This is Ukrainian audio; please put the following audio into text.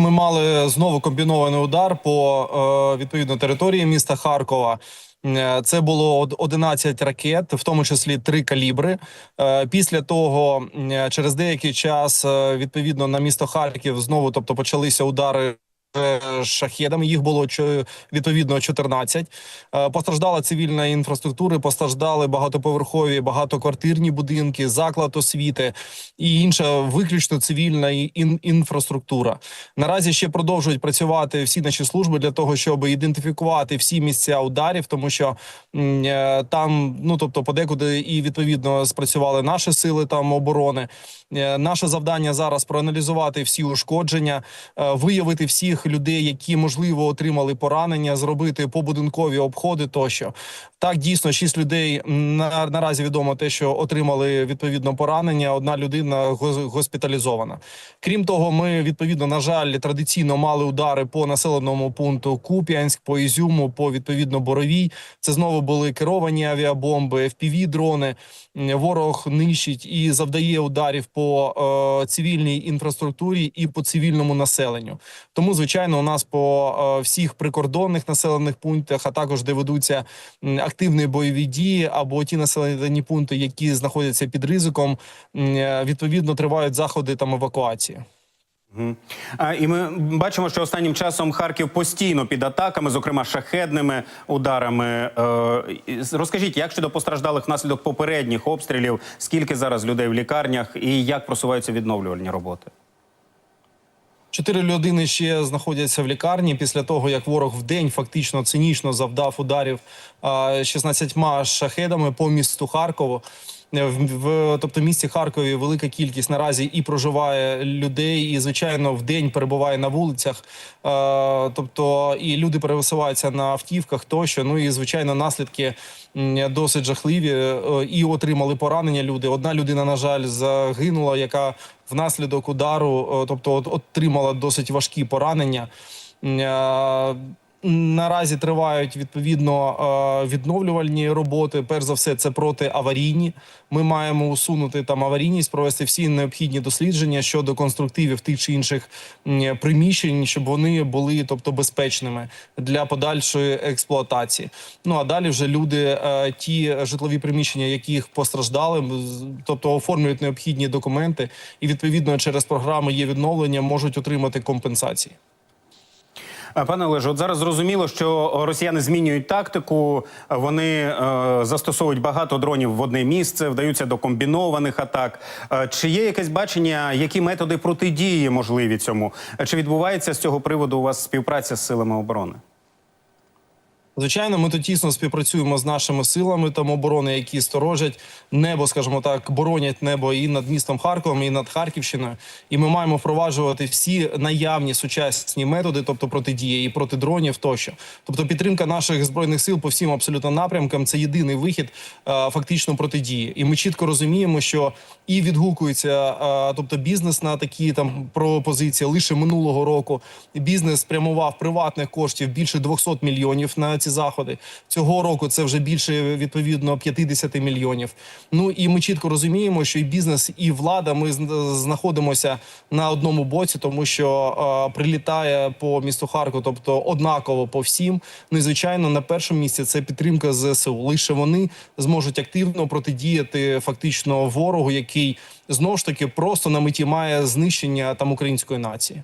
ми мали знову комбінований удар по е, відповідно території міста Харкова. Е, Це було од- 11 ракет, в тому числі три калібри. Е, Після того, через деякий час, відповідно на місто Харків знову, тобто почалися удари. Е, Шахедами їх було відповідно 14. Е, Постраждала цивільна інфраструктура, постраждали багатоповерхові, багатоквартирні будинки, заклад освіти і інша виключно цивільна інфраструктура. Наразі ще продовжують працювати всі наші служби для того, щоб ідентифікувати всі місця ударів, тому що е, там, ну тобто, подекуди і відповідно спрацювали наші сили там оборони. Наше завдання зараз проаналізувати всі ушкодження, виявити всіх людей, які можливо отримали поранення, зробити побудинкові обходи тощо. Так, дійсно, шість людей на, наразі відомо те, що отримали відповідно поранення. Одна людина гос- госпіталізована. Крім того, ми відповідно на жаль традиційно мали удари по населеному пункту Куп'янськ, по Ізюму, по відповідно Боровій. Це знову були керовані авіабомби, fpv дрони. Ворог нищить і завдає ударів по е, цивільній інфраструктурі і по цивільному населенню. Тому, звичайно, у нас по е, всіх прикордонних населених пунктах, а також де ведуться активні бойові дії, або ті населені пункти, які знаходяться під ризиком, е, відповідно тривають заходи там евакуації. І ми бачимо, що останнім часом Харків постійно під атаками, зокрема шахедними ударами. Е, Розкажіть, як щодо постраждалих внаслідок попередніх обстрілів, скільки зараз людей в лікарнях і як просуваються відновлювальні роботи? Чотири людини ще знаходяться в лікарні після того, як ворог в день фактично цинічно завдав ударів а, 16 шахедами по місту Харкову. Е, В, тобто місті Харкові велика кількість наразі і проживає людей, і звичайно в день перебуває на вулицях. Е, тобто і люди пересуваються на автівках тощо. Ну і звичайно, наслідки досить жахливі. е, І отримали поранення. Люди. Одна людина, на жаль, загинула, яка внаслідок удару, тобто от- отримала досить важкі поранення. Наразі тривають відповідно е, відновлювальні роботи. Перш за все, це протиаварійні. Ми маємо усунути там аварійність, провести всі необхідні дослідження щодо конструктивів тих чи інших приміщень, щоб вони були, тобто, безпечними для подальшої експлуатації. Ну а далі вже люди, е, ті житлові приміщення, яких постраждали, тобто оформлюють необхідні документи, і відповідно через програми є відновлення, можуть отримати компенсації. А, Пане Олеже, от зараз зрозуміло, що росіяни змінюють тактику. Вони е, застосовують багато дронів в одне місце, вдаються до комбінованих атак. Е, чи є якесь бачення, які методи протидії можливі цьому? Е, Чи відбувається з цього приводу у вас співпраця з силами оборони? Звичайно, ми тут тісно співпрацюємо з нашими силами там оборони, які сторожать небо, скажімо так, боронять небо і над містом Харковом, і над Харківщиною. І ми маємо впроваджувати всі наявні сучасні методи, тобто протидії і проти дронів тощо. Тобто, підтримка наших збройних сил по всім абсолютно напрямкам це єдиний вихід е, фактично протидії. І ми чітко розуміємо, що і відгукується, е, тобто бізнес на такі там пропозиції лише минулого року. Бізнес спрямував приватних коштів більше 200 мільйонів на ці заходи. Цього року це вже більше відповідно 50 мільйонів. Ну і ми чітко розуміємо, що і бізнес, і влада ми знаходимося на одному боці, тому що е, прилітає по місту Харкову, тобто однаково по всім. Ну і звичайно, на першому місці це підтримка ЗСУ. Лише вони зможуть активно протидіяти фактично ворогу, який знову ж таки просто на меті має знищення там української нації.